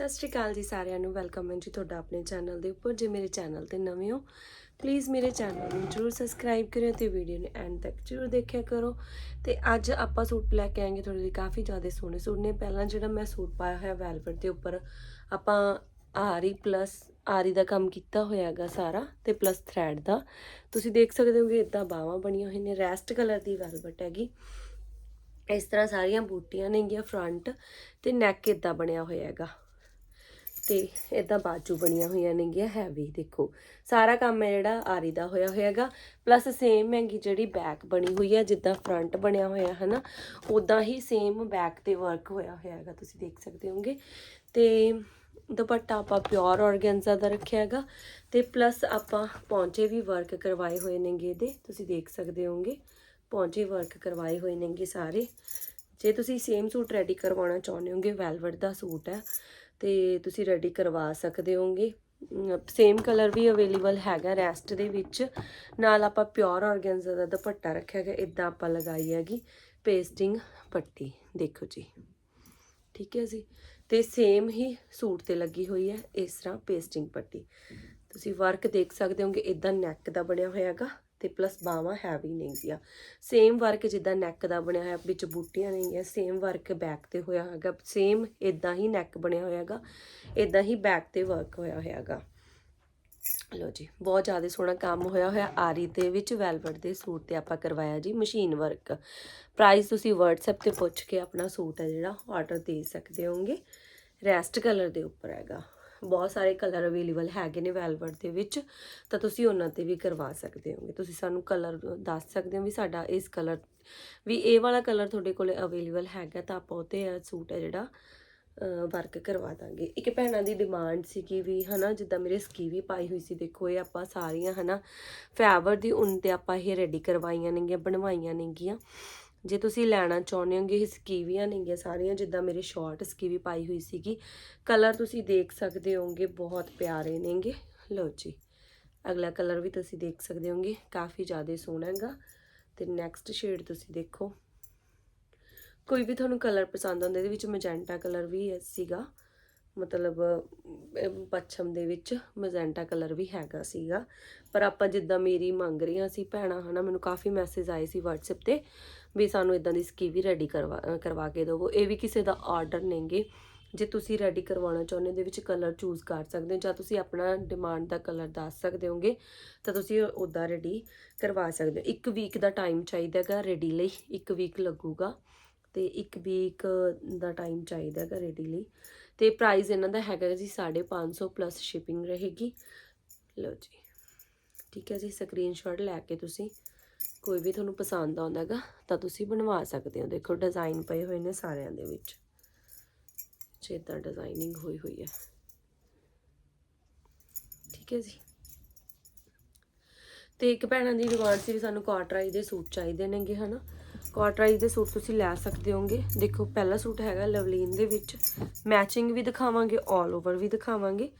ਸਤਿ ਸ਼੍ਰੀ ਅਕਾਲ ਜੀ ਸਾਰਿਆਂ ਨੂੰ। ਵੈਲਕਮ ਹੈ ਜੀ ਤੁਹਾਡਾ ਆਪਣੇ ਚੈਨਲ ਦੇ ਉੱਪਰ। ਜੇ ਮੇਰੇ ਚੈਨਲ ਤੇ ਨਵੇਂ ਹੋ ਪਲੀਜ਼ ਮੇਰੇ ਚੈਨਲ ਨੂੰ ਜਰੂਰ ਸਬਸਕ੍ਰਾਈਬ ਕਰਿਓ ਤੇ ਵੀਡੀਓ ਨੂੰ ਐਂਡ ਤੱਕ ਜਰੂਰ ਦੇਖਿਆ ਕਰੋ। ਤੇ ਅੱਜ ਆਪਾਂ ਸੂਟ ਲੈ ਕੇ ਆਏਗੇ ਤੁਹਾਡੇ ਲਈ ਕਾਫੀ ਜ਼ਿਆਦਾ ਸੋਹਣੇ ਸੂਟ ਨੇ। ਪਹਿਲਾਂ ਜਿਹੜਾ ਮੈਂ ਸੂਟ ਪਾਇਆ ਹੋਇਆ ਵੈਲਵਟ ਦੇ ਉੱਪਰ, ਆਪਾਂ ਆਰੀ ਪਲੱਸ ਆਰੀ ਦਾ ਕੰਮ ਕੀਤਾ ਹੋਇਆ ਹੈਗਾ ਸਾਰਾ ਤੇ ਪਲੱਸ ਥ੍ਰੈਡ ਦਾ। ਤੁਸੀਂ ਦੇਖ ਸਕਦੇ ਹੋ ਕਿ ਇਦਾਂ ਬਾਹਾਂ ਬਣੀਆਂ ਹੋਈਆਂ ਨੇ ਰੈਸਟ ਕਲਰ ਦੀ ਵੈਲਵਟ ਹੈਗੀ। ਇਸ ਤਰ੍ਹਾਂ ਸਾਰੀਆਂ ਬੂਟੀਆਂ ਨੇਗੀਆਂ ਫਰੰਟ ਤੇ ਨੈਕ ਇਦਾਂ ਬਣਿਆ ਹੋਇਆ ਹੈਗਾ। ਤੇ ਇਦਾਂ ਬਾਜੂ ਬਣੀਆਂ ਹੋਈਆਂ ਨੇਗੀਆਂ ਹੈਵੀ ਦੇਖੋ। ਸਾਰਾ ਕੰਮ ਹੈ ਜਿਹੜਾ ਆਰੀ ਦਾ ਹੋਇਆ ਹੋਇਆਗਾ। ਪਲੱਸ ਸੇਮ ਹੈਗੀ ਜਿਹੜੀ ਬੈਕ ਬਣੀ ਹੋਈ ਹੈ ਜਿੱਦਾਂ ਫਰੰਟ ਬਣਿਆ ਹੋਇਆ ਹੈ ਨਾ ਉਦਾਂ ਹੀ ਸੇਮ ਬੈਕ ਤੇ ਵਰਕ ਹੋਇਆ ਹੋਇਆ ਹੈਗਾ ਤੁਸੀਂ ਦੇਖ ਸਕਦੇ ਹੋਗੇ ਤੇ ਦੁਪੱਟਾ ਆਪਾਂ ਪਿਓਰ ਔਰਗੈਂਜ਼ਾ ਦਾ ਰੱਖਿਆ ਹੈਗਾ। ਤੇ ਪਲੱਸ ਆਪਾਂ ਪੌਂਚੇ ਵੀ ਵਰਕ ਕਰਵਾਏ ਹੋਏ ਨੇਗੇ ਇਹਦੇ, ਤੁਸੀਂ ਦੇਖ ਸਕਦੇ ਹੋਗੇ ਪੌਂਚੇ ਵਰਕ ਕਰਵਾਏ ਹੋਏ ਨੇਗੇ ਸਾਰੇ। ਜੇ ਤੁਸੀਂ ਸੇਮ ਸੂਟ ਰੈਡੀ ਕਰਵਾਉਣਾ ਚਾਹੁੰਦੇ ਹੋਗੇ ਵੈਲਵਟ ਦਾ ਸੂਟ ਹੈ। ਤੇ ਤੁਸੀਂ ਰੈਡੀ ਕਰਵਾ ਸਕਦੇ ਹੋਗੇ। ਸੇਮ ਕਲਰ ਵੀ ਅਵੇਲੇਬਲ ਹੈਗਾ ਰੈਸਟ ਦੇ ਵਿੱਚ। ਨਾਲ ਆਪਾਂ ਪਿਓਰ ਔਰਗੈਂਜ਼ਾ ਦਾ ਦੁਪੱਟਾ ਰੱਖਿਆ ਗਿਆ ਇਦਾਂ ਆਪਾਂ ਲਗਾਈ ਹੈਗੀ ਪੇਸਟਿੰਗ ਪੱਟੀ, ਦੇਖੋ ਜੀ। ਠੀਕ ਹੈ ਜੀ? ਤੇ ਸੇਮ ਹੀ ਸੂਟ ਤੇ ਲੱਗੀ ਹੋਈ ਹੈ, ਇਸ ਤਰ੍ਹਾਂ ਪੇਸਟਿੰਗ ਪੱਟੀ। ਤੁਸੀਂ ਵਰਕ ਦੇਖ ਸਕਦੇ ਹੋਗੇ ਇਦਾਂ ਨੈਕ ਦਾ ਬਣਿਆ ਹੋਇਆ ਹੈਗਾ। ਤੇ ਪਲੱਸ ਬਾਹਾਂ ਹੈਵੀ ਨੇਗੀਆਂ ਸੇਮ ਵਰਕ ਜਿੱਦਾਂ ਨੈਕ ਦਾ ਬਣਿਆ ਹੋਇਆ, ਵਿੱਚ ਬੂਟੀਆਂ ਨੇਗੀਆਂ ਸੇਮ ਵਰਕ ਬੈਕ ਤੇ ਹੋਇਆ ਹੈਗਾ ਸੇਮ ਇਦਾਂ ਹੀ ਨੈਕ ਬਣਿਆ ਹੋਇਆ ਹੈਗਾ ਇਦਾਂ ਹੀ ਬੈਕ ਤੇ ਵਰਕ ਹੋਇਆ ਹੋਇਆ ਹੈਗਾ। ਲੋ ਜੀ, ਬਹੁਤ ਜ਼ਿਆਦਾ ਸੋਹਣਾ ਕੰਮ ਹੋਇਆ ਹੋਇਆ, ਆਰੀ ਦੇ ਵਿੱਚ ਵੈਲਵਟ ਦੇ ਸੂਟ ਤੇ ਆਪਾਂ ਕਰਵਾਇਆ ਜੀ ਮਸ਼ੀਨ ਵਰਕ ਪ੍ਰਾਈਸ ਤੁਸੀਂ WhatsApp ਤੇ ਪੁੱਛ ਕੇ ਆਪਣਾ ਸੂਟ ਹੈ ਜਿਹੜਾ ਆਰਡਰ ਦੇ ਸਕਦੇ ਹੋਗੇ ਰੈਸਟ ਕਲਰ ਦੇ ਉੱਪਰ ਹੈਗਾ। ਬਹੁਤ ਸਾਰੇ ਕਲਰ ਅਵੇਲੇਬਲ ਹੈਗੇ ਨੇ ਵੈਲਵਟ ਦੇ ਵਿੱਚ, ਤਾਂ ਤੁਸੀਂ ਉਹਨਾਂ ਤੇ ਵੀ ਕਰਵਾ ਸਕਦੇ ਹੋਗੇ। ਤੁਸੀਂ ਸਾਨੂੰ ਕਲਰ ਦੱਸ ਸਕਦੇ ਹੋ ਵੀ ਸਾਡਾ ਇਸ ਕਲਰ ਵੀ ਇਹ ਵਾਲਾ ਕਲਰ ਤੁਹਾਡੇ ਕੋਲੇ ਅਵੇਲੇਬਲ ਹੈਗਾ ਤਾਂ ਆਪਾਂ ਉਹ ਤੇ ਸੂਟ ਹੈ ਜਿਹੜਾ ਵਰਕ ਕਰਵਾ ਦਾਂਗੇ। ਇੱਕ ਭੈਣਾਂ ਦੀ ਡਿਮਾਂਡ ਸੀ ਕਿ ਵੀ, ਹਨਾ, ਜਿੱਦਾਂ ਮੇਰੇ ਸਕੀ ਵੀ ਪਾਈ ਹੋਈ ਸੀ, ਦੇਖੋ, ਇਹ ਆਪਾਂ ਸਾਰੀਆਂ, ਹਨਾ ਫੈਬਰ ਦੀ ਉਨ ਤੇ ਆਪਾਂ ਇਹ ਰੈਡੀ ਕਰਵਾਈਆਂ ਨੇਗੀਆਂ, ਬਣਵਾਈਆਂ ਨੇਗੀਆਂ। ਜੇ ਤੁਸੀਂ ਲੈਣਾ ਚਾਹੁੰਦੇ ਹੋਗੇ, ਇਹ ਸਕੀਵੀਆਂ ਨੇਗੀਆਂ ਸਾਰੀਆਂ, ਜਿੱਦਾਂ ਮੇਰੇ ਸ਼ਾਰਟ ਸਕੀਵੀ ਪਾਈ ਹੋਈ ਸੀਗੀ। ਕਲਰ ਤੁਸੀਂ ਦੇਖ ਸਕਦੇ ਹੋਗੇ, ਬਹੁਤ ਪਿਆਰੇ ਨੇਗੇ। ਲਓ ਜੀ, ਅਗਲਾ ਕਲਰ ਵੀ ਤੁਸੀਂ ਦੇਖ ਸਕਦੇ ਹੋਗੇ, ਕਾਫੀ ਜ਼ਿਆਦਾ ਸੋਹਣਾ ਹੈਗਾ। ਤੇ ਨੈਕਸਟ ਸ਼ੇਡ ਤੁਸੀਂ ਦੇਖੋ। ਕੋਈ ਵੀ ਤੁਹਾਨੂੰ ਕਲਰ ਪਸੰਦ ਆਉਂਦਾ, ਇਹਦੇ ਵਿੱਚ ਮੈਜੈਂਟਾ ਕਲਰ ਵੀ ਸੀਗਾ। ਮਤਲਬ ਪੱਛਮ ਦੇ ਵਿੱਚ ਮੈਜੈਂਟਾ ਕਲਰ ਵੀ ਹੈਗਾ ਸੀਗਾ। ਪਰ ਆਪਾਂ ਜਿੱਦਾਂ ਮੇਰੀ ਮੰਗ ਰਹੀਆਂ ਸੀ ਭੈਣਾਂ, ਹਨਾ, ਮੈਨੂੰ ਕਾਫੀ ਮੈਸੇਜ ਆਏ ਸੀ WhatsApp ਤੇ। ਵੀ ਸਾਨੂੰ ਇਦਾਂ ਦੀ ਸਕੀ ਵੀ ਰੈਡੀ ਕਰਵਾ ਕਰਵਾ ਕੇ ਦਿਵੋ। ਇਹ ਵੀ ਕਿਸੇ ਦਾ ਆਰਡਰ ਨੇਗੇ। ਜੇ ਤੁਸੀਂ ਰੈਡੀ ਕਰਵਾਉਣਾ ਚਾਹੁੰਦੇ ਦੇ ਵਿੱਚ ਕਲਰ ਚੂਜ਼ ਕਰ ਸਕਦੇ ਹੋ ਜਾਂ ਤੁਸੀਂ ਆਪਣਾ ਡਿਮਾਂਡ ਦਾ ਕਲਰ ਦੱਸ ਸਕਦੇ ਹੋਗੇ, ਤਾਂ ਤੁਸੀਂ ਉੱਦਾਂ ਰੈਡੀ ਕਰਵਾ ਸਕਦੇ ਹੋ। ਇੱਕ ਵੀਕ ਦਾ ਟਾਈਮ ਚਾਹੀਦਾ ਹੈਗਾ ਰੈਡੀ ਲਈ, ਇੱਕ ਵੀਕ ਲੱਗੂਗਾ। ਤੇ ਇੱਕ ਵੀਕ ਦਾ ਟਾਈਮ ਚਾਹੀਦਾ ਹੈਗਾ ਰੈਡੀ ਲਈ। ਤੇ ਪ੍ਰਾਈਸ ਇਹਨਾਂ ਦਾ ਹੈਗਾ ਜੀ 550 ਪਲੱਸ ਸ਼ਿਪਿੰਗ ਰਹੇਗੀ। ਲਓ ਜੀ। ਠੀਕ ਹੈ ਜੀ ਸਕਰੀਨਸ਼ਾਟ ਲੈ ਕੇ ਤੁਸੀਂ ਕੋਈ ਵੀ ਤੁਹਾਨੂੰ ਪਸੰਦ ਆਉਂਦਾ ਹੈਗਾ, ਤਾਂ ਤੁਸੀਂ ਬਣਵਾ ਸਕਦੇ ਹੋ। ਦੇਖੋ ਡਿਜ਼ਾਈਨ ਪਏ ਹੋਏ ਨੇ ਸਾਰਿਆਂ ਦੇ ਵਿੱਚ। ਜਿੱਦਾਂ ਡਿਜ਼ਾਈਨਿੰਗ ਹੋਈ ਹੋਈ ਹੈ। ਠੀਕ ਹੈ ਜੀ। ਤੇ ਇੱਕ ਭੈਣਾਂ ਦੀ ਡਿਮਾਂਡ ਸੀ ਵੀ ਸਾਨੂੰ ਕਾਟਰਾਈ ਦੇ ਸੂਟ ਚਾਹੀਦੇ ਨੇਗੇ, ਹਨਾ? ਕਾਟਰਾਈ ਦੇ ਸੂਟ ਤੁਸੀਂ ਲੈ ਸਕਦੇ ਹੋਗੇ। ਦੇਖੋ, ਪਹਿਲਾ ਸੂਟ ਹੈਗਾ ਲਵਲੀਨ ਦੇ ਵਿੱਚ। ਮੈਚਿੰਗ ਵੀ ਦਿਖਾਵਾਂਗੇ 올 ਓਵਰ ਵੀ ਦਿਖਾਵਾਂਗੇ।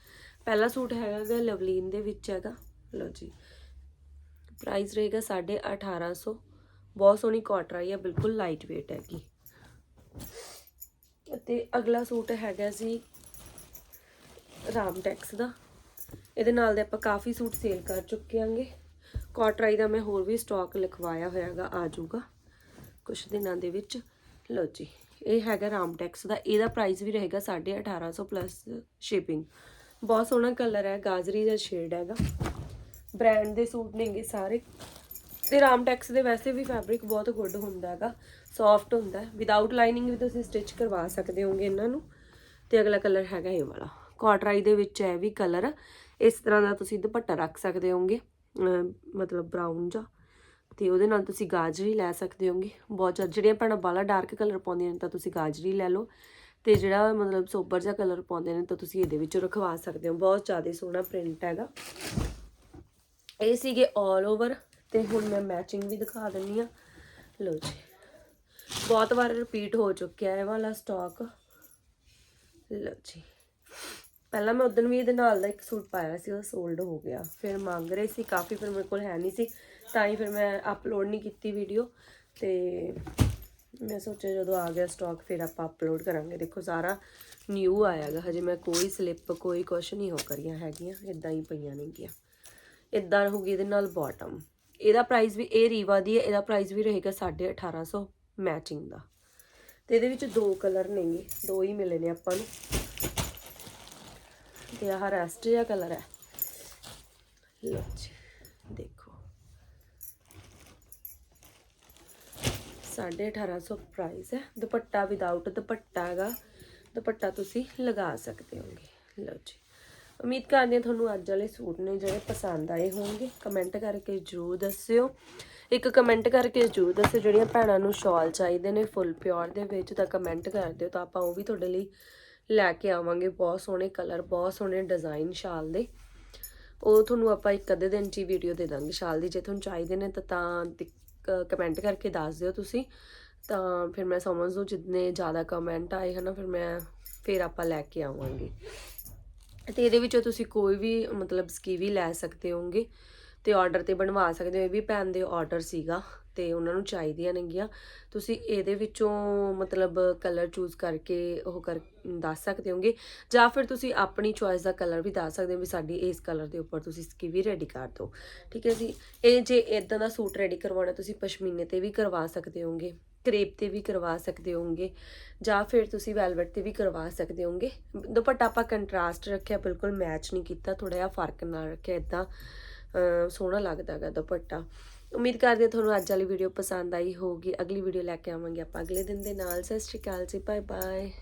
ਪਹਿਲਾ ਸੂਟ ਹੈਗਾ ਲਵਲੀਨ ਦੇ ਵਿੱਚ ਹੈਗਾ। ਲਓ ਜੀ। ਪ੍ਰਾਈਸ ਰਹੇਗਾ 1850 ਬਹੁਤ ਸੋਹਣੀ ਕਾਟਰਾਈ ਹੈ ਬਿਲਕੁਲ ਲਾਈਟ weight ਹੈਗੀ। ਅਤੇ ਅਗਲਾ ਸੂਟ ਹੈਗਾ ਜੀ ਰਾਮਟੈਕਸ ਦਾ। ਇਹਦੇ ਨਾਲ ਦੇ ਆਪਾਂ ਕਾਫੀ ਸੂਟ ਸੇਲ ਕਰ ਚੁੱਕੇ ਆਂਗੇ ਕਾਟਰਾਈ ਦਾ ਮੈਂ ਹੋਰ ਵੀ ਸਟਾਕ ਲਿਖਵਾਇਆ ਹੋਇਆਗਾ, ਆ ਜਾਊਗਾ ਕੁਝ ਦਿਨਾਂ ਦੇ ਵਿੱਚ। ਲਓ ਜੀ, ਇਹ ਹੈਗਾ ਰਾਮ ਟੈਕਸ ਦਾ। ਇਹਦਾ ਪ੍ਰਾਈਸ ਵੀ ਰਹੇਗਾ 1850 ਪਲੱਸ ਸ਼ਿਪਿੰਗ ਬਹੁਤ ਸੋਹਣਾ ਕਲਰ ਹੈ, ਗਾਜਰੀ ਦਾ ਸ਼ੇਡ ਹੈਗਾ। ਬ੍ਰਾਂਡ ਦੇ ਸੂਟ ਨੇਗੇ ਸਾਰੇ। ਤੇ ਰਾਮਟੈਕਸ ਦੇ ਵੈਸੇ ਵੀ ਫੈਬਰਿਕ ਬਹੁਤ ਗੁੱਡ ਹੁੰਦਾ ਹੈਗਾ ਸੌਫਟ ਹੁੰਦਾ। ਹੈ ਵਿਦਆਊਟ ਲਾਈਨਿੰਗ ਵੀ ਤੁਸੀਂ ਸਟਿਚ ਕਰਵਾ ਸਕਦੇ ਹੋਗੇ ਇਹਨਾਂ ਨੂੰ। ਤੇ ਅਗਲਾ ਕਲਰ ਹੈਗਾ ਇਹ ਵਾਲਾ। ਕਾਟਰਾਈ ਦੇ ਵਿੱਚ ਹੈ ਵੀ ਕਲਰ ਇਸ ਤਰ੍ਹਾਂ ਦਾ ਤੁਸੀਂ ਦੁਪੱਟਾ ਰੱਖ ਸਕਦੇ ਹੋਗੇ ਮਤਲਬ ਬਰਾਊਨ ਜਾਂ। ਤੇ ਉਹਦੇ ਨਾਲ ਤੁਸੀਂ ਗਾਜਰੀ ਲੈ ਸਕਦੇ ਹੋਗੇ। ਬਹੁਤ ਜ਼ਿਆਦਾ ਜਿਹੜੀਆਂ ਭੈਣਾਂ ਬਾਲਾ ਡਾਰਕ ਕਲਰ ਪਾਉਂਦੀਆਂ ਨੇ ਤਾਂ ਤੁਸੀਂ ਗਾਜਰੀ ਲੈ ਲਓ। ਤੇ ਜਿਹੜਾ ਮਤਲਬ ਸੋਬਰ ਜਿਹਾ ਕਲਰ ਪਾਉਂਦੇ ਨੇ ਤਾਂ ਤੁਸੀਂ ਇਹਦੇ ਵਿੱਚ ਰਖਵਾ ਸਕਦੇ ਹੋ। ਬਹੁਤ ਜ਼ਿਆਦਾ ਸੋਹਣਾ ਪ੍ਰਿੰਟ ਹੈਗਾ। ਇਹ ਸੀਗੇ 올 ਓਵਰ ਤੇ ਹੁਣ ਮੈਂ ਮੈਚਿੰਗ ਵੀ ਦਿਖਾ ਦਿੰਨੀ ਆ ਲਓ ਜੀ। ਬਹੁਤ ਵਾਰ ਰਿਪੀਟ ਹੋ ਚੁੱਕਿਆ ਇਹ ਵਾਲਾ ਸਟਾਕ ਲਓ ਜੀ। ਪਹਿਲਾਂ ਮੈਂ ਉਦੋਂ ਵੀ ਇਹਦੇ ਨਾਲ ਦਾ ਇੱਕ ਸੂਟ ਪਾਇਆ ਸੀ, ਉਹ ਸੋਲਡ ਹੋ ਗਿਆ। ਫਿਰ ਮੰਗ ਰਹੇ ਸੀ ਕਾਫੀ, ਫਿਰ ਮੇਰੇ ਕੋਲ ਹੈ ਨਹੀਂ ਸੀ। ਤਾਂ ਹੀ ਫਿਰ ਮੈਂ ਅਪਲੋਡ ਨਹੀਂ ਕੀਤੀ ਵੀਡੀਓ ਤੇ ਮੈਂ ਸੋਚਿਆ ਜਦੋਂ ਆ ਗਿਆ ਸਟਾਕ ਫਿਰ ਆਪਾਂ ਅਪਲੋਡ ਕਰਾਂਗੇ। ਦੇਖੋ, ਸਾਰਾ ਨਿਊ ਆਇਆਗਾ। ਹਜੇ ਮੈਂ ਕੋਈ ਸਲਿੱਪ ਕੋਈ ਕੁਛ ਨਹੀਂ ਹੋ ਕਰੀਆਂ ਹੈਗੀਆਂ। ਇਦਾਂ ਹੀ ਪਈਆਂ ਨੇਗੀਆਂ। ਇਦਾਂ ਹੋਊਗੀ ਇਹਦੇ ਨਾਲ ਬਾਟਮ ਇਹਦਾ ਪ੍ਰਾਈਸ ਵੀ, ਇਹ ਰੀਵਾ ਦੀ ਹੈ, ਇਹਦਾ ਪ੍ਰਾਈਸ ਵੀ ਰਹੇਗਾ 1850 ਮੈਚਿੰਗ ਦਾ। ਤੇ ਇਹਦੇ ਵਿੱਚ ਦੋ ਕਲਰ ਨੇਗੇ, ਦੋ ਹੀ ਮਿਲੇ ਨੇ ਆਪਾਂ ਨੂੰ। ਤੇ ਆਹ ਰੈਸਟ ਜਿਹਾ ਕਲਰ ਹੈ। ਲਓ ਜੀ, ਦੇਖੋ। 1850 ਪ੍ਰਾਈਸ ਹੈ। ਦੁਪੱਟਾ ਵਿਦਆਊਟ ਦੁਪੱਟਾ ਹੈਗਾ। ਦੁਪੱਟਾ ਤੁਸੀਂ ਲਗਾ ਸਕਦੇ ਹੋਗੇ। ਲਓ ਜੀ। ਉਮੀਦ ਕਰਦੇ ਹਾਂ ਤੁਹਾਨੂੰ ਅੱਜ ਵਾਲੇ ਸੂਟ ਨੇ ਜਿਹੜੇ ਪਸੰਦ ਆਏ ਹੋਣਗੇ। ਕਮੈਂਟ ਕਰਕੇ ਜਰੂਰ ਦੱਸਿਓ। ਇੱਕ ਕਮੈਂਟ ਕਰਕੇ ਜਰੂਰ ਦੱਸਿਓ, ਜਿਹੜੀਆਂ ਭੈਣਾਂ ਨੂੰ ਸ਼ਾਲ ਚਾਹੀਦੇ ਨੇ ਫੁੱਲ ਪਿਓਰ ਦੇ ਵਿੱਚ ਤਾਂ ਕਮੈਂਟ ਕਰ ਦਿਓ ਤਾਂ ਆਪਾਂ ਉਹ ਵੀ ਤੁਹਾਡੇ ਲਈ ਲੈ ਕੇ ਆਵਾਂਗੇ। ਬਹੁਤ ਸੋਹਣੇ ਕਲਰ ਬਹੁਤ ਸੋਹਣੇ ਡਿਜ਼ਾਈਨ ਸ਼ਾਲ ਦੇ। ਉਹ ਤੁਹਾਨੂੰ ਆਪਾਂ ਇੱਕ ਅੱਧੇ ਦਿਨ 'ਚ ਹੀ ਵੀਡੀਓ ਦੇ ਦਾਂਗੇ ਸ਼ਾਲ ਦੀ। ਜੇ ਤੁਹਾਨੂੰ ਚਾਹੀਦੇ ਨੇ ਤਾਂ ਤਾਂ ਕਮੈਂਟ ਕਰਕੇ ਦੱਸ ਦਿਓ ਤੁਸੀਂ। ਤਾਂ ਫਿਰ ਮੈਂ ਸਮਝ ਲਓ ਜਿੰਨੇ ਜ਼ਿਆਦਾ ਕਮੈਂਟ ਆਏ ਹਨਾ ਫਿਰ ਮੈਂ ਫਿਰ ਆਪਾਂ ਲੈ ਕੇ ਆਵਾਂਗੇ। ਤੇ ਇਹਦੇ ਵਿੱਚੋਂ ਤੁਸੀਂ ਕੋਈ ਵੀ ਮਤਲਬ ਸਕੀਵੀ ਲੈ ਸਕਦੇ ਹੋਗੇ ਤੇ ਆਰਡਰ ਤੇ ਬਣਵਾ ਸਕਦੇ ਹੋ, ਇਹ ਵੀ ਭੈਣ ਦੇ ਆਰਡਰ ਸੀਗਾ। ਤੇ ਉਹਨਾਂ ਨੂੰ ਚਾਹੀਦੀਆਂ ਨੇਗੀਆਂ। ਤੁਸੀਂ ਇਹਦੇ ਵਿੱਚੋਂ ਮਤਲਬ ਕਲਰ ਚੂਜ਼ ਕਰਕੇ ਉਹ ਕਰ, ਦੱਸ ਸਕਦੇ ਹੋਗੇ? ਜਾਂ ਫਿਰ ਤੁਸੀਂ ਆਪਣੀ ਚੁਆਇਸ ਦਾ ਕਲਰ ਵੀ ਦੱਸ ਸਕਦੇ ਹੋ ਵੀ ਸਾਡੀ ਇਸ ਕਲਰ ਦੇ ਉੱਪਰ ਤੁਸੀਂ ਸਕੀਵੀ ਰੈਡੀ ਕਰ ਦਿਓ। ਠੀਕ ਹੈ ਜੀ? ਇਹ ਜੇ ਇਦਾਂ ਦਾ ਸੂਟ ਰੈਡੀ ਕਰਵਾਉਣਾ, ਤੁਸੀਂ ਪਸ਼ਮੀਨੇ ਤੇ ਵੀ ਕਰਵਾ ਸਕਦੇ ਹੋਗੇ ਕਰੇਪ ਤੇ ਵੀ ਕਰਵਾ ਸਕਦੇ ਹੋਗੇ, ਜਾਂ ਫਿਰ ਤੁਸੀਂ ਵੈਲਵਟ ਤੇ ਵੀ ਕਰਵਾ ਸਕਦੇ ਹੋਗੇ। ਦੁਪੱਟਾ ਆਪਾਂ ਕੰਟਰਾਸਟ ਰੱਖਿਆ, ਬਿਲਕੁਲ ਮੈਚ ਨਹੀਂ ਕੀਤਾ ਥੋੜਾ ਜਿਹਾ ਫ਼ਰਕ ਨਾਲ ਰੱਖਿਆ ਇਦਾਂ ਸੋਹਣਾ ਲੱਗਦਾ ਹੈਗਾ ਦੁਪੱਟਾ। ਉਮੀਦ ਕਰਦੇ ਹਾਂ ਤੁਹਾਨੂੰ ਅੱਜ ਵਾਲੀ ਵੀਡੀਓ ਪਸੰਦ ਆਈ ਹੋਊਗੀ। ਅਗਲੀ ਵੀਡੀਓ ਲੈ ਕੇ ਆਵਾਂਗੇ ਆਪਾਂ। ਅਗਲੇ ਦਿਨ ਦੇ ਨਾਲ, ਸਤਿ ਸ਼੍ਰੀ ਅਕਾਲ ਜੀ। Bye bye